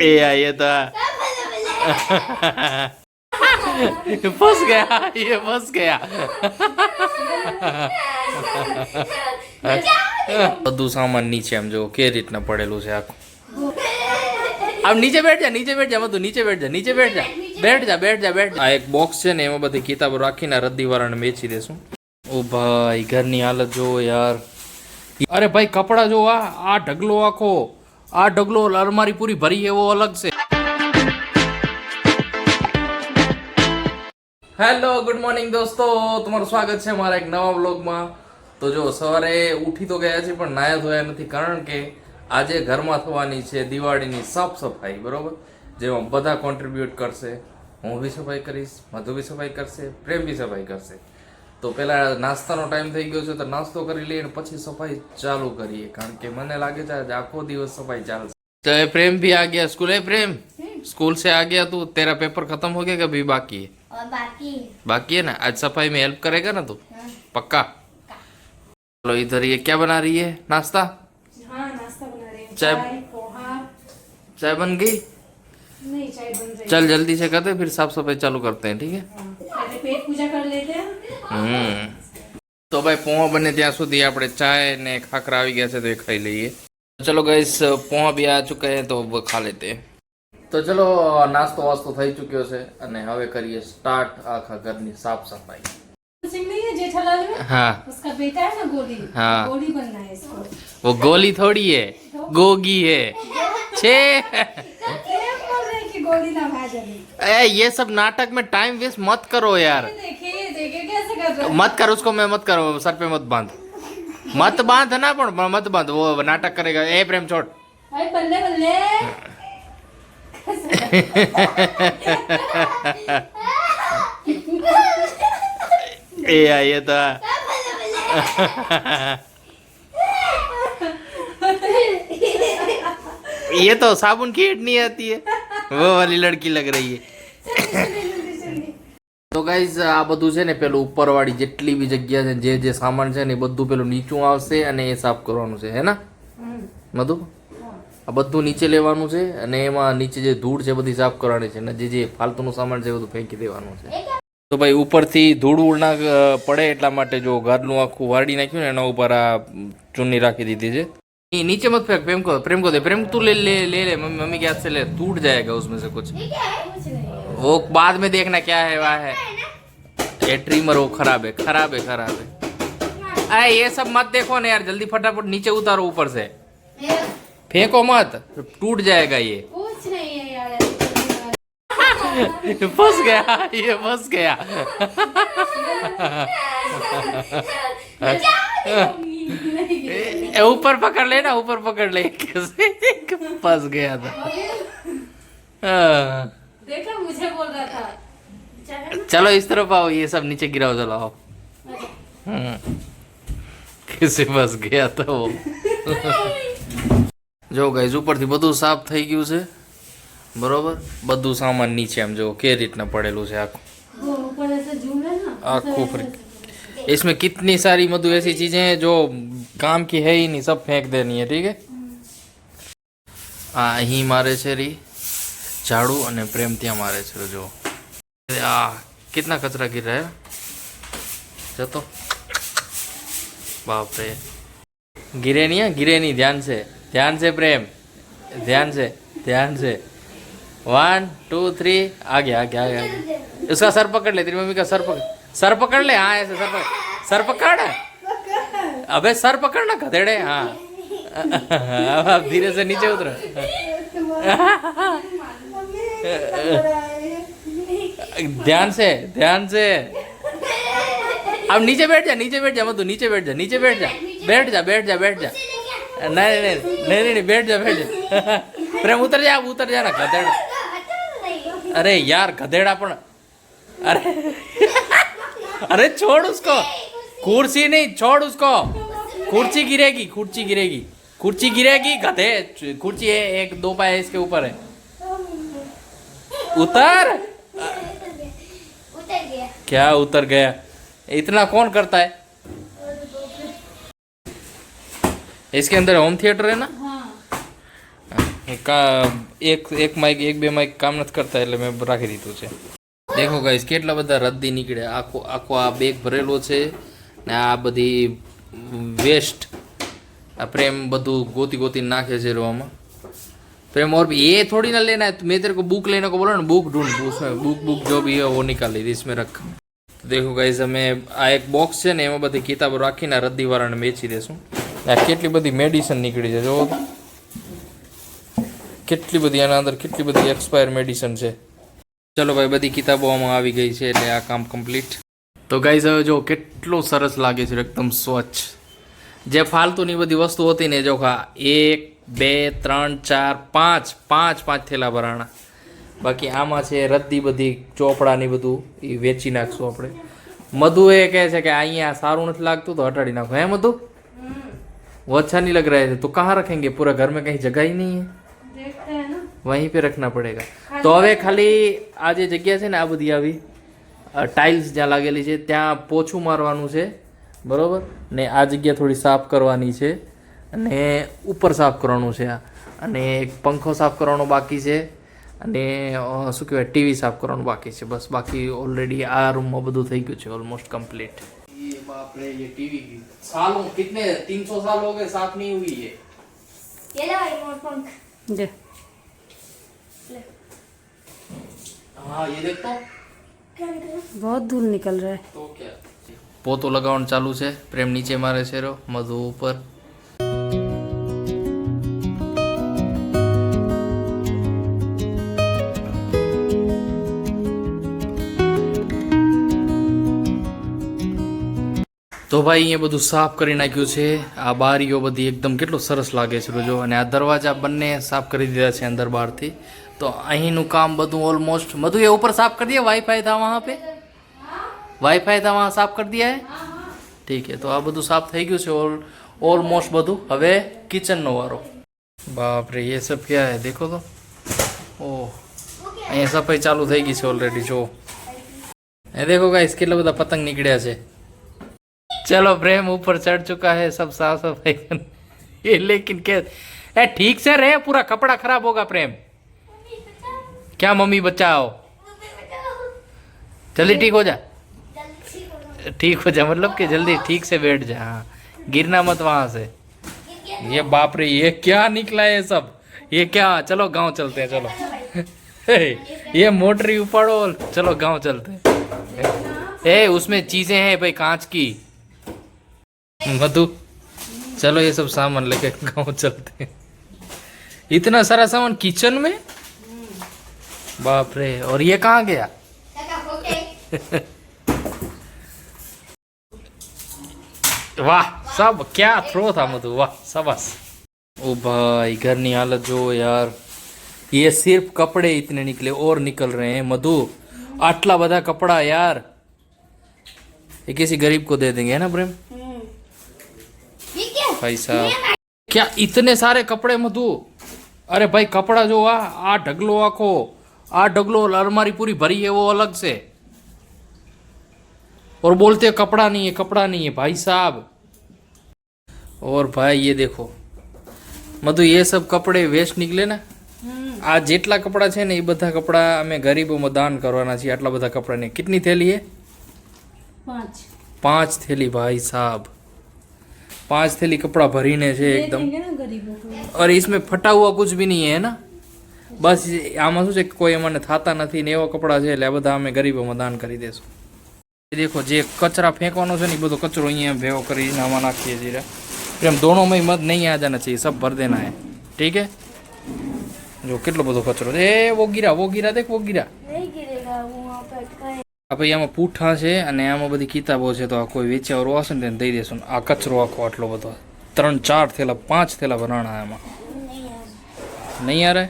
ए ये तो फंस गया ये फंस गया બધું સામાન નીચે આમ જો કે રીતના પડેલું છે આખું આમ નીચે બેઠ જા નીચે બેઠ જા બધું નીચે બેઠ જા નીચે બેઠ જા બેઠ જા બેઠ જા બેઠ જા. આ એક બોક્સ છે ને એમાં બધી કિતાબો રાખીને રદ્દી વાળાને વેચી દેશું ઓ ભાઈ ઘરની હાલત જો યાર અરે ભાઈ, કપડા જો આ આ ઢગલો આખો, આ ઢગલો અલમારી પૂરી ભરી એવો અલગ છે. હેલો ગુડ મોર્નિંગ દોસ્તો. તમારું સ્વાગત છે મારા એક નવા બ્લોગમાં તો જો, સવારે ઉઠી તો ગયા છે પણ નાયા ધોયા નથી, કારણ કે આજે ઘરમાં થવાની છે દિવાળીની સાફ સફાઈ, બરોબર? જેમાં બધા કોન્ટ્રીબ્યુટ કરશે. હું બી સફાઈ કરીશ, મધુ બી સફાઈ કરશે, પ્રેમ બી સફાઈ કરશે. તો પેલા નાસ્તાનો ટાઈમ થઈ ગયો છે તો નાસ્તો કરી લઈએ અને પછી સફાઈ ચાલુ કરીએ કારણ કે મને લાગે છે આજે આખો દિવસ સફાઈ ચાલશે तो ये प्रेम भी आ गया स्कूल है प्रेम स्कूल से आ गया तू तेरा पेपर खत्म हो गया कि अभी बाकी है और बाकी बाकी है ना आज सफाई में हेल्प करेगा ना तू हाँ, पक्का चलो इधर ये क्या बना रही है नाश्ता हाँ नाश्ता बना रहे हैं चाय- चाय पोहा चाय बन गई नहीं चाय बन रही चल जल्दी से करते हैं, फिर साफ सफाई चालू करते हैं ठीक है હમ તો ભાઈ પોહો બને ત્યાં સુધી આપણે ચાય ને ખાખરા આવી ગયા છે તો એ ખાઈ લઈએ ચલો ગઈસ પોહા બી આ ચૂકે તો ખા લેતે તો ચલો નાસ્તો વાસ્તો થઈ ચૂક્યો છે અને હવે કરીએ સ્ટાર્ટ આખા ઘરની સાફ સફાઈ જેठालाल में हाँ उसका बेटा है ना गोली हाँ गोली बनना है इसको वो गोली थोड़ी है गोगी है छे बोल रहे हैं कि गोली ना भाजने ए, ये सब नाटक में टाइम वेस्ट मत करो यार देखिए कैसे कर रहे मत कर उसको मैं मत करो सर पे मत बाँध। मत बाँध ना पण मत बाँध वो नाटक करेगा। ए प्रेम छोड़। अरे बल्ले बल्ले। ए ये तो। ये तो साबुन की हिट नहीं आती है। वो वाली लड़की लग रही है। તો ગાઈઝ આ બધું છે ને પેલું ઉપરવાળી જેટલી બી જગ્યા છે જે જે સામાન છે ને એ બધું પેલું નીચું આવશે અને એ સાફ કરવાનું છે હે ને? બધું આ બધું નીચે લેવાનું છે અને એમાં નીચે જે ધૂળ છે બધી સાફ કરવાની છે અને જે જે ફાલતુનું સામાન છે બધું ફેંકી દેવાનું છે. તો ભાઈ ઉપરથી ધૂળ ઉળ ના પડે એટલા માટે જો ઘરનું આખું વાળી નાખ્યું ને એના ઉપર આ ચૂની રાખી દીધી છે. એ નીચે મત ફેંક પ્રેમ કહો પ્રેમ કહો દે પ્રેમ તું લે લે લે મમ્મી ક્યાં છે લે તૂટ જાય ઉસમે મેં કુછ. वो बाद में देखना क्या है, वह है। ये ट्रिमर वो खराब है खराब है खराब है। अरे ये सब मत देखो ना यार, जल्दी फटाफट नीचे उतारो ऊपर से। फेंको मत, टूट जाएगा ये। फंस गया, ये फंस गया। ऊपर पकड़ ले ना ऊपर पकड़ ले कैसे फंस गया था। हाँ। देखा मुझे बोल रहा था चाहे चलो इस तरफ आओ ये सब नीचे गिराओ चलो आओ हम्म। कैसे फंस गया था वो જો ગાઈઝ ઉપરથી બધું સાફ થઈ ગયું છે બરોબર બધું સામાન નીચે આમ જો કે રીતના પડેલું છે આખું वो ऊपर ऐसे झूम है ना आँखों पर इसमें कितनी सारी मधु ऐसी चीजें हैं जो काम की है ही नहीं सब फेंक देनी है ठीक है આ અહીં મારે છે રી ઝાડુ અને પ્રેમ ત્યાં મારે છે જો આ कितना कचरा गिर रहा है जतो बाप रे गिरे नहीं है गिरे नहीं ध्यान से ध्यान से प्रेम ध्यान से ध्यान से वन टू थ्री आगे आगे आगे आगे उसका सर पकड़ ले तेरी मम्मी का सर पकड़ सर पकड़ ले हाँ ऐसे सर पकड़ सर पकड़ अबे सर पकड़ना गधेड़े हाँ अब आप धीरे से नीचे उतरो ध्यान से ध्यान से। अब नीचे बैठ जा नीचे बैठ जा मत नीचे बैठ जा नीचे बैठ जा। बैठ जा बैठ जा बैठ जा। नहीं नहीं नहीं नहीं नहीं, नहीं बैठ जा बैठ जा। प्रेम उतर जा अब उतर जा ना गधेड़ा। अरे यार गधेड़ा पण। अरे अरे छोड़ उसको। कुर्सी नहीं छोड़ उसको। कुर्सी गिरेगी कुर्सी गिरेगी। कुर्सी गिरेगी गधे कुर्सी है एक दो पाए इसके ऊपर है। उतर उतर गया क्या उतर गया इतना कौन करता है इसके अंदर होम थिएटर है ना हाँ કા એક એક માઇક એક બે માઇક કામ નથી કરતા એટલે મેં રાખી દીધું છે દેખો ગાઈસ કેટલા બધા રદ્દી નીકળે આખો આખો આ બેગ ભરેલો છે ને આ બધી વેસ્ટ આ પ્રેમ બધું ગોતી ગોતી નાખે છે રોમાં प्रेम और भी ये थोड़ी ना लेना है मैं तेरे को बुक लेने को बोला ना बुक ढूंढ उसमें बुक बुक जो भी है वो निकाल ली इसमें रख તો દેખો ગાઈઝ અમે આ એક બોક્સ છે ને એમાં બધી કિતાબો રાખીને આ રદ્દીવાળાને વેચી દેશું આ કેટલી બધી મેડિસિન નીકળી છે જો કેટલી બધી આના અંદર કેટલી બધી એક્સપાયર મેડિસિન છે ચલો ભાઈ બધી કિતાબો આમાં આવી ગઈ છે એટલે આ કામ કમ્પ્લીટ તો ગાઈઝ હવે જો કેટલું સરસ લાગે છે એકદમ સ્વચ્છ જે ફાલતુની બધી વસ્તુ હતી ને જો ખા એક બે ત્રણ ચાર પાંચ પાંચ પાંચ થેલા ભરાણા બાકી આમાં છે રદ્દી બધી ચોપડાની બધું એ વેચી નાખશું આપણે મધુ એ કહે છે કે અહીંયા સારું નથી લાગતું તો હટાડી નાખો હે મધુ वो अच्छा नहीं लग रहा है तो कहाँ रखेंगे पूरा घर में कहीं जगह ही नहीं है देखते हैं ना वहीं पे रखना पड़ेगा તો હવે ખાલી આ જે જગ્યા છે ને આ બધી આવી ટાઇલ્સ જ્યાં લાગેલી છે ત્યાં પોછું મારવાનું છે બરોબર ને આ જગ્યા થોડી સાફ કરવાની છે અને ઉપર સાફ કરવાનું છે આ અને એક પંખો સાફ કરવાનો બાકી છે અને અ, શું કહેવાય ટીવી સાફ કરવાનું બાકી છે બસ બાકી ઓલરેડી આ રૂમમાં બધું થઈ ગયું છે ઓલમોસ્ટ કમ્પ્લીટ ये बाप रे ये टीवी सालों कितने 300 साल हो गए साफ नहीं हुई है ये लो रिमोट पंख दे हाँ ये देख तो क्या निकला बहुत धूल निकल रहा है તો ક્યાં પોતો લગાવવાનું ચાલુ છે પ્રેમ નીચે મારે છે રો મધુ ઉપર તો ભાઈ, અહીંયા બધું સાફ કરી નાખ્યું છે. આ બારીઓ બધી એકદમ કેટલો સરસ લાગે છે રોજો અને આ દરવાજા બંને સાફ કરી દીધા છે અંદર બહારથી. તો અહીંનું કામ બધું ઓલમોસ્ટ બધું એ ઉપર સાફ કરી દે? વાઈફાઈ થા વહાં પે વાઈફાઈ થા વહાં સાફ કરી દીયા હે ઠીક છે, તો આ બધું સાફ થઈ ગયું છે ઓલ ઓલમોસ્ટ બધું. હવે કિચનનો વારો. બાપરે, એ સબ ક્યાં હે? દેખો તો. ઓહ, અહીંયા સફાઈ ચાલુ થઈ ગઈ છે ઓલરેડી જો. એ દેખો ગાઈસ કેટલા બધા પતંગ નીકળ્યા છે. चलो, प्रेम ऊपर चढ़ चुका है, सब साफ़ सफ़ाई ये लेकिन क्या ठीक से रहे, पूरा कपड़ा खराब होगा, प्रेम। क्या मम्मी बचाओ? जल्दी ठीक हो जा। ठीक हो जा मतलब कि जल्दी ठीक से बैठ जा हाँ। गिरना मत वहाँ से। ये बाप रे, ये क्या निकला है सब? ये क्या? चलो, गाँव चलते हैं, चलो। ये मोटरी उपाड़ो चलो, गाँव चलते हैं। ए उसमें चीज़ें हैं भाई, कांच की। मधु, चलो ये सब सामान लेके गाँव चलते इतना सारा सामान किचन में? बाप रे, और ये कहाँ गया? वाह, सब, क्या थ्रो था मधु, वाह, शाबाश। ओ भाई घर की हालत जो यार। ये सिर्फ़ कपड़े इतने निकले, और निकल रहे हैं। मधु, आटला बधा कपड़ा यार। ये किसी गरीब को दे देंगे, है ना, प्रेम? ભાઈ સાહેબ. क्या इतने સારે કપડે મધુ? અરે ભાઈ કપડા જો આ आ ढगलो आखो आ ढगलो अलमारी पूरी भरी है वो अलग से और बोलते हैं कपड़ा नहीं है कपड़ा ભાઈ है भाई साहब और भाई ये મધુ એ સબ કપડે વેસ્ટ નીકળે ને? આ જેટલા કપડા છે ને એ બધા કપડા અમે ગરીબોમાં દાન કરવાના છીએ. આટલા બધા કપડાને. કેટલી થેલી હે? પાંચ. પાંચ થેલી ભાઈ સાહેબ. પાંચ થેલી કપડાં ભરીને છે दे એકદમ देंगे ना गरीबों को और इसमें फटा हुआ कुछ भी नहीं है ना બસ આમાં શું છે કે કોઈ અમને થતા નથી ને એવા કપડાં છે એટલે આ બધા અમે ગરીબોમાં દાન કરી દેશું એ દેખો જે કચરા ફેંકવાનો છે ને એ બધો કચરો અહીંયા ભેગો કરીને આમાં નાખીએ છીએ પ્રેમ दोनों में मत नहीं आ जाना चाहिए सब भर देना है ठीक है જો કેટલો બધો કચરો છે એ વો ગીરા વો ગીરા દેખ વો ગીરા ભાઈ આમાં પૂઠા છે અને આમાં બધી કિતાબો છે, તો આ કોઈ વેચાવાળો હશે ને તેને દઈ દેશું. આ કચરો આખો આટલો બધો. ત્રણ, ચાર થેલા, પાંચ થેલા ભરાણા એમાં નહીં યારે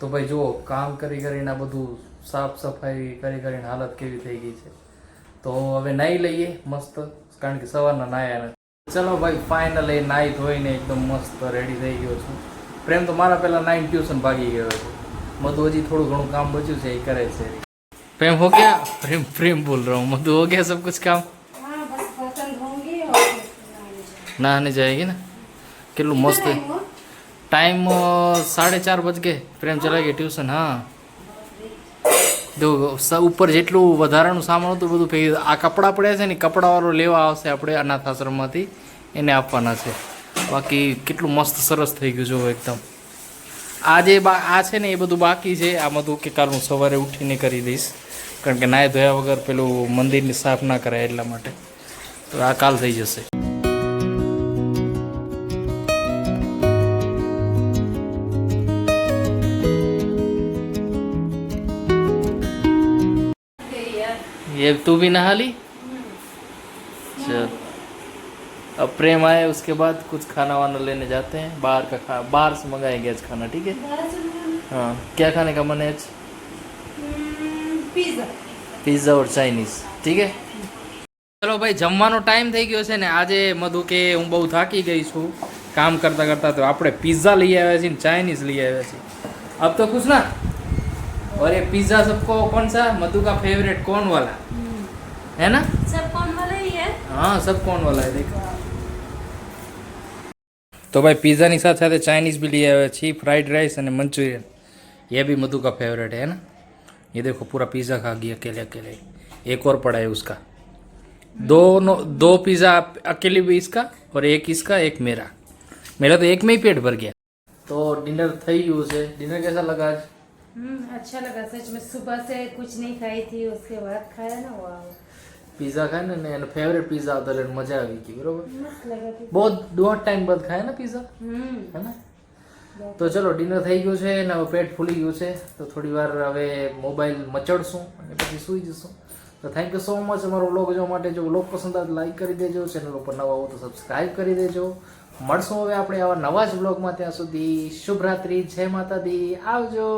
તો ભાઈ જુઓ, કામ કરી કરીને આ બધું સાફ સફાઈ કરી કરીને હાલત કેવી થઈ ગઈ છે. તો હવે નાહી લઈએ મસ્ત, કારણ કે સવારના નાહ્યા નથી. ચલો ભાઈ ફાઇનલી નાહી ધોઈને એકદમ મસ્ત રેડી થઈ ગયો છું. પ્રેમ તો મારા પહેલાં નાઇન ટ્યુશન ભાગી ગયો છે મધુ હજી થોડું ઘણું કામ બચ્યું છે, એ કરે છે. प्रेम हो गया? प्रेम प्रेम बोल रहा हूँ। मधु हो गया सब कुछ काम? नहाने जाएगी ना? કેટલું મસ્ત ટાઈમ સાડે ચાર વાગે પ્રેમ ચલા ગયા ટ્યુશન હા જો ઉપર જેટલું વધારાનું સામાન હતું બધું ભેગી આ કપડાં પડ્યા છે ને કપડાવાળો લેવા આવશે આપણે અનાથ આશ્રમમાંથી. એને આપવાના છે. બાકી કેટલું મસ્ત સરસ થઈ ગયું જો એકદમ. આ જે આ છે ને એ બધું બાકી છે. આ બધું કે કાલ હું સવારે ઉઠીને કરી દઈશ. કારણ કે નાય ધોયા વગર પેલું મંદિરની સાફ ના કરાય એટલા માટે તો આ કાલ થઈ જશે ये तू भी नहा ली चल अब प्रेम आए उसके बाद कुछ खाना वाना लेने जाते हैं बाहर का खा बाहर से मंगाएंगे आज खाना ठीक है हाँ क्या खाने का मन है आज પીઝા પીઝા ઓર ચાઇનીઝ ઠીક હે ચલો ભાઈ જમવાનો ટાઈમ થઈ ગયો છે ને આજે મધુ કે હું બહુ થાકી ગઈ છું કામ કરતા કરતા તો આપણે પીઝા લઈ આવ્યા છીએ ને ચાઇનીઝ લઈ આવ્યા છીએ. અબ તો ખુશ ના? અરે પીઝા સબકો કોણ कौन सा मधु का फेवरेट कौन वाला है ना सब कौन वाला ही है? हाँ सब कौन वाला है તો ભાઈ પિઝાની સાથે સાથે ચાઇનીઝ બી લઈ આવ્યા છીએ ફ્રાઈડ રાઈસ અને મંચુરિયન. એ બી મધુ કા ફેવરેટ હે ને? ये देखो पूरा पिज़्ज़ा खा गया अकेले अकेले एक और पड़ा है उसका दोनों दो पिज़्ज़ा अकेले भी इसका और एक इसका एक मेरा मेरा तो एक में ही पेट भर गया तो डिनर થઈ ગયું છે डिनर कैसा लगा आज हम्म अच्छा लगा सच में सुबह से कुछ नहीं खाई थी उसके बाद खाया ना वाह पिज़्ज़ा खाए ને એનો ફેવરેટ પિઝા હતો એટલે મજા આવી ગઈ બરોબર मस्त लगा थी બહુ દોઢ ટાઈમ બાદ ખાય ને પિઝા हम्म હે ને તો ચલો ડિનર થઈ ગયું છે અને હવે પેટ ફૂલી ગયું છે. તો થોડી વાર હવે મોબાઈલ મચડશું અને પછી સૂઈ જશું. તો થેન્ક યુ સો મચ અમારો વ્લોગ જોવા માટે. જો વ્લોગ પસંદ આવે લાઈક કરી દેજો. ચેનલ ઉપર નવા હો તો સબસ્ક્રાઈબ કરી દેજો. મળશું હવે આપણે આવા નવા જ વ્લોગમાં ત્યાં સુધી. શુભરાત્રી. જય માતા દી આવજો.